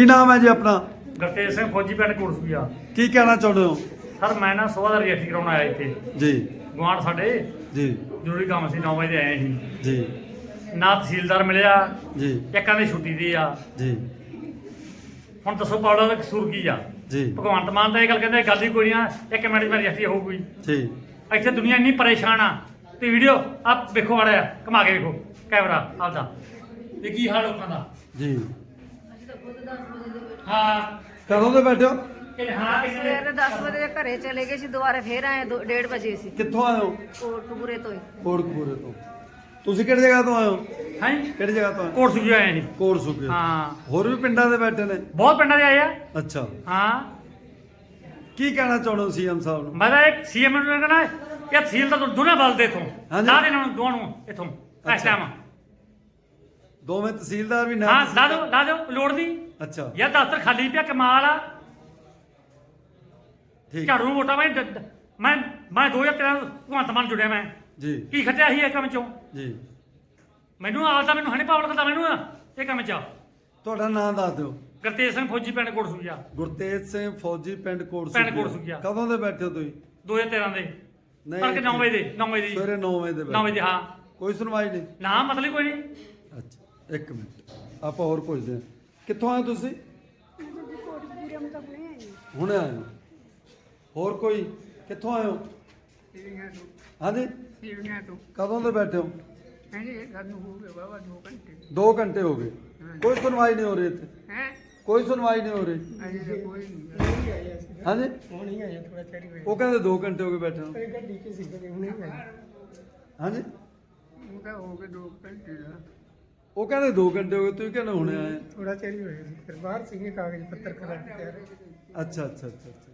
ਕੀ ਨਾਮ ਹੈ ਜੀ ਆਪਣਾ? ਗੁਰਤੇਜ ਸਿੰਘ ਫੌਜੀ ਪਿੰਡ ਕੋਟਸੂਆ ਕੀ ਕਹਿਣਾ ਚਾਹੁੰਦੇ ਹੋ? ਸਰ ਮੈਂ ਨਾ ਸੋਹਾ ਦਾ ਰਜਿਸਟਰੀ ਕਰਾਉਣ ਆਇਆ ਇੱਥੇ। ਜੀ। ਗੁਆਂਢ ਸਾਡੇ। ਜੀ। ਜ਼ਰੂਰੀ ਕੰਮ ਸੀ 9 ਵਜੇ ਆਏ ਸੀ। ਜੀ। ਨਾ ਤਹਿਸੀਲਦਾਰ ਮਿਲਿਆ। ਜੀ। ਇੱਕਾਂ ਦੀ ਛੁੱਟੀ ਦੀ ਆ। ਜੀ। ਹੁਣ ਦੱਸੋ ਪਾਉਲਾ ਦਾ ਕਸੂਰ ਕੀ ਆ? ਜੀ। ਭਗਵੰਤ ਮਾਨ ਤਾਂ ਇਹ ਗੱਲ ਕਹਿੰਦੇ ਗੱਲ ਹੀ ਕੋਈ ਨਹੀਂ ਆ। ਇੱਕ ਮਿੰਟ 'ਚ ਮੇਰੀ ਰਜਿਸਟਰੀ ਹੋਊਗੀ। ਜੀ। ਇੱਥੇ ਦੁਨੀਆ ਇੰਨੀ ਪਰੇਸ਼ਾਨ ਆ ਤੇ ਵੀਡੀਓ ਆਪ ਵੇਖੋ ਆੜਿਆ ਕਮਾ ਕੇ ਵੇਖੋ। ਕੈਮਰਾ ਆਪਦਾ। ਤੇ ਕੀ ਹਾਲ ਲੋਕਾਂ ਦਾ? ਜੀ। ਹਾਂ। ਕਦੋਂ ਦੇ ਬੈਠੇ ਹੋ? ਕਿ ਹਾਂ ਕਿਸੇ ਸਵੇਰ ਦੇ 10 ਵਜੇ ਘਰੇ ਚਲੇ ਗਏ ਸੀ ਦੁਬਾਰਾ ਫੇਰ ਆਏ 1:30 ਵਜੇ ਸੀ। ਕਿੱਥੋਂ ਆਏ ਹੋ? ਕੋਟਪੂਰੇ ਤੋਂ ਹੀ। ਕੋਟਕਪੂਰੇ ਤੋਂ। ਤੁਸੀਂ ਕਿਹੜੀ ਜਗ੍ਹਾ ਤੋਂ ਆਏ ਹੋ? ਹਾਂ? ਕਿਹੜੀ ਜਗ੍ਹਾ ਤੋਂ ਆਏ ਆਏ ਸੀ ਕੋਰ ਸੁਕੇ ਹਾਂ। ਹੋਰ ਵੀ ਪਿੰਡਾਂ ਦੇ ਬੈਠੇ ਨੇ? ਬਹੁਤ ਪਿੰਡਾਂ ਦੇ ਆਏ ਆ। ਅੱਛਾ। ਹਾਂ। ਕੀ ਕਹਿਣਾ ਚਾਹੁੰਦੇ ਹੋ ਸੀਐਮ ਸਾਹਿਬ ਨੂੰ? ਮੈਂ ਤਾਂ ਇੱਕ ਸੀਐਮ ਨੂੰ ਕਹਿਣਾ ਇਹ ਤਹਿਸੀਲ ਦਾ ਦੋਨੇ ਬਲ ਦੇ ਇਥੋਂ। ਹਾਂਜੀ। ਲਾ ਦੇ ਇਹਨਾਂ ਨੂੰ ਦੋਵਾਂ ਨੂੰ ਇਥੋਂ। ਇਸ ਅੱਛਾ। ਟਾਈਮ ਦੋਵੇਂ ਤਹਿਸੀਲਦਾਰ ਵੀ ਹਾਂ ਨਾਲ ਲਾ ਦਿਓ ਲਾ ਦਿਓ ਲੋੜ ਨਹੀਂ। ਅੱਛਾ। ਯਾਰ ਦਫ਼ਤਰ ਖਾਲੀ ਪਿਆ ਕਮਾਲ ਆ। ਠੀਕ। ਝਾੜੂ ਨੂੰ ਵੋਟਾਂ ਮੈਂ ਦ- ਮੈਂ ਮੈਂ 2013 ਭਗਵੰਤ ਮਾਨ ਜੁੜਿਆ ਮੈਂ। ਜੀ। ਕੀ ਖੱਟਿਆ ਸੀ ਇਹ ਕੰਮ ਚੋਂ? ਜੀ। ਮੈਨੂੰ ਆਪਦਾ ਮੈਨੂੰ ਹਣੇ ਪਾਵਲ ਕਰਦਾ ਮੈਨੂੰ ਇਹ ਕੰਮ ਚ ਤੁਹਾਡਾ ਨਾਮ ਦੱਸ ਦਿਓ। ਗੁਰਤੇਜ ਸਿੰਘ ਫੌਜੀ ਪਿੰਡ ਕੋਟਸੂਜਾ ਗੁਰਤੇਜ ਸਿੰਘ ਫੌਜੀ ਪਿੰਡ ਕੋਟ ਪਿੰਡ ਕੋਟਸੂਖੀਆ। ਕਦੋਂ ਦੇ ਬੈਠੇ ਹੋ ਤੁਸੀਂ? 2013 ਦੇ। ਨਹੀਂ, ਤੜਕੇ 9 ਵਜੇ ਦੇ 9 ਵਜੇ ਦੀ। ਸਵੇਰੇ 9 ਵਜੇ ਦੇ 9 ਵਜੇ ਬੈਠੇ ਦੀ, ਹਾਂ। ਕੋਈ ਸੁਣਵਾਈ ਨਹੀਂ? ਨਾ ਮਤਲਬ ਕੋਈ ਨਹੀਂ। ਇੱਕ ਮਿੰਟ, ਆਪਾਂ ਹੋਰ ਪੁੱਛਦੇ ਹਾਂ। ਕਿੱਥੋਂ ਆਏ ਤੁਸੀਂ? ਹੁਣੇ ਆਏ ਹੋ। ਹੋਰ ਕੋਈ? ਕਿੱਥੋਂ ਆਏ ਹੋ? ਹਾਂਜੀ? ਸੀੜੀਆਂ ਤੋਂ ਕਦੋਂ ਦੇ ਬੈਠੇ ਹੋ? ਕਹਿੰਦੇ ਇਹ ਹੋ ਗਏ ਬਾਬਾ 2 ਘੰਟੇ 2 ਘੰਟੇ ਹੋ ਗਏ। ਕੋਈ ਸੁਣਵਾਈ ਨਹੀਂ ਹੋ ਰਹੀ ਇੱਥੇ। ਹੈ ਕੋਈ ਸੁਣਵਾਈ ਨਹੀਂ ਹੋ ਰਹੀ। ਅਜੇ ਕੋਈ ਨਹੀਂ ਆਇਆ ਹਾਂਜੀ? ਹੁਣ ਹੀ ਆਇਆ ਥੋੜਾ ਚਿਰ ਹੋਇਆ ਉਹ ਕਹਿੰਦੇ 2 ਘੰਟੇ ਹੋ ਗਏ ਬੈਠੇ ਨੂੰ। ਗੱਡੀ ਚ ਸੀ ਹੁਣੇ ਆਇਆ ਹਾਂਜੀ? ਉਹ ਤਾਂ ਹੋ ਗਏ 2 ਘੰਟੇ ਦਾ ਉਹ ਕਹਿੰਦੇ 2 ਘੰਟੇ ਹੋ ਗਏ ਤੁਸੀਂ ਕਹਿੰਦੇ ਹੁਣੇ ਆਏ। ਥੋੜਾ ਚਿਰ ਹੀ ਹੋਇਆ ਸੀ ਫਿਰ ਬਾਹਰ ਸੀਗੇ ਕਾਗਜ਼ ਪੱਤਰ ਕਰਾ ਕੇ ਤਿਆਰ ਅੱਛਾ ਅੱਛਾ ਅੱਛਾ ਅੱਛਾ।